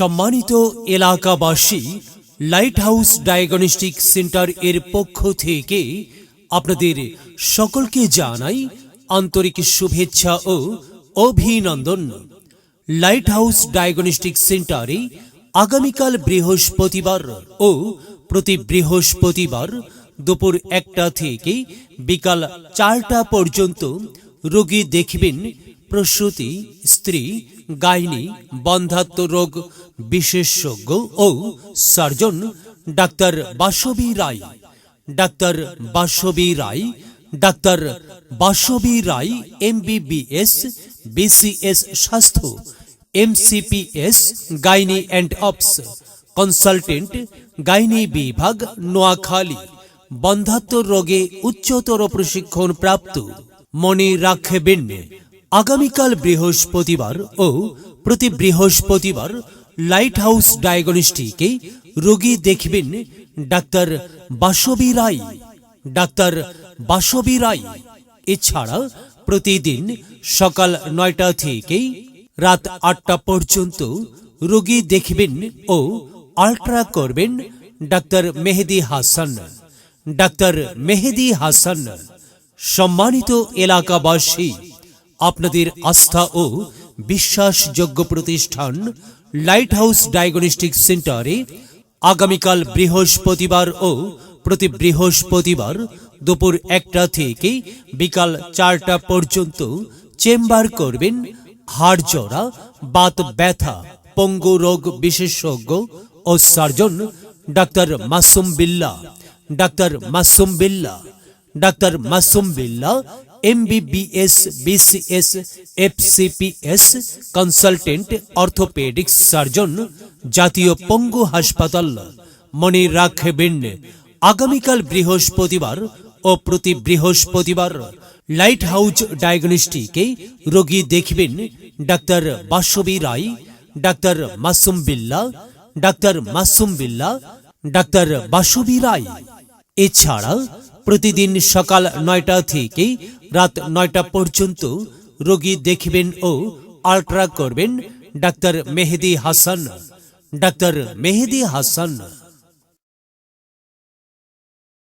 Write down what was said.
সম্মানিত এলাকাবাসী light house diagnostic centre এর পক্ষ থেকে আপনাদের সকলকে জানাই আন্তরিক শুভেচ্ছা ও অভিনন্দন। লাইট হাউস ডায়াগনস্টিক সেন্টারে আগামীকাল বৃহস্পতিবার ও প্রতি বৃহস্পতিবার দুপুর একটা থেকে বিকাল চারটা পর্যন্ত রোগী দেখবেন প্রসূতি, স্ত্রী গাইনি, বন্ধাত্ম রোগ, বিশেষজ্ঞ ও surgeon doctor Basabi Roy. Doctor Basabi Roy, doctor Basabi Roy, MBBS, BCS স্বাস্থ্য, MCPS, gynae and obs. Consultant, gynae বিভাগ, নোয়াখালী। বন্ধাত্ম রোগে উচ্চতর প্রশিক্ষণ প্রাপ্ত। মনে রাখবেন আগামীকাল বৃহস্পতিবার ও প্রতি বৃহস্পতিবার লাইট হাউস ডায়াগনস্টিকে রোগী দেখবেন ডাক্তার বাসবী রায়। ডাক্তার বাসবী রায়। এছাড়া প্রতিদিন সকাল নয়টা থেকে রাত আটটা পর্যন্ত রোগী দেখবেন ও আল্ট্রা করবেন ডাক্তার মেহেদি হাসান। ডাক্তার মেহেদি হাসান। সম্মানিত এলাকাবাসী আপনাদের আস্থা ও বিশ্বাসযোগ্য প্রতিষ্ঠান লাইট হাউস ডায়াগনস্টিক সেন্টারে আগামীকাল বৃহস্পতিবার ও প্রতি বৃহস্পতিবার দুপুর একটা থেকে বিকাল চারটা পর্যন্ত চেম্বার করবেন হাড় জোড়া বাত ব্যথা, পঙ্গু রোগ বিশেষজ্ঞ ও surgeon doctor Masum Billah. Doctor Masum Billah. Doctor Masum Billah MBBS BCS FCPS consultant orthopaedics surgeon জাতীয় পঙ্গু হাসপাতাল মনে রাখবেন আগামীকাল বৃহস্পতিবার ও প্রতি বৃহস্পতিবার লাইট হাউস ডায়াগনস্টিকে রোগী দেখবেন doctor Basabi Roy doctor Masum Billah doctor Masum বিল্লা ডাক্তার বাসবী রায় এছাড়া প্রতিদিন সকাল নয়টা থেকে রাত নয়টা পর্যন্ত রোগী দেখবেন ও আল্ট্রা করবেন। ডাক্তার মেহেদি হাসান। ডাক্তার মেহেদি হাসান।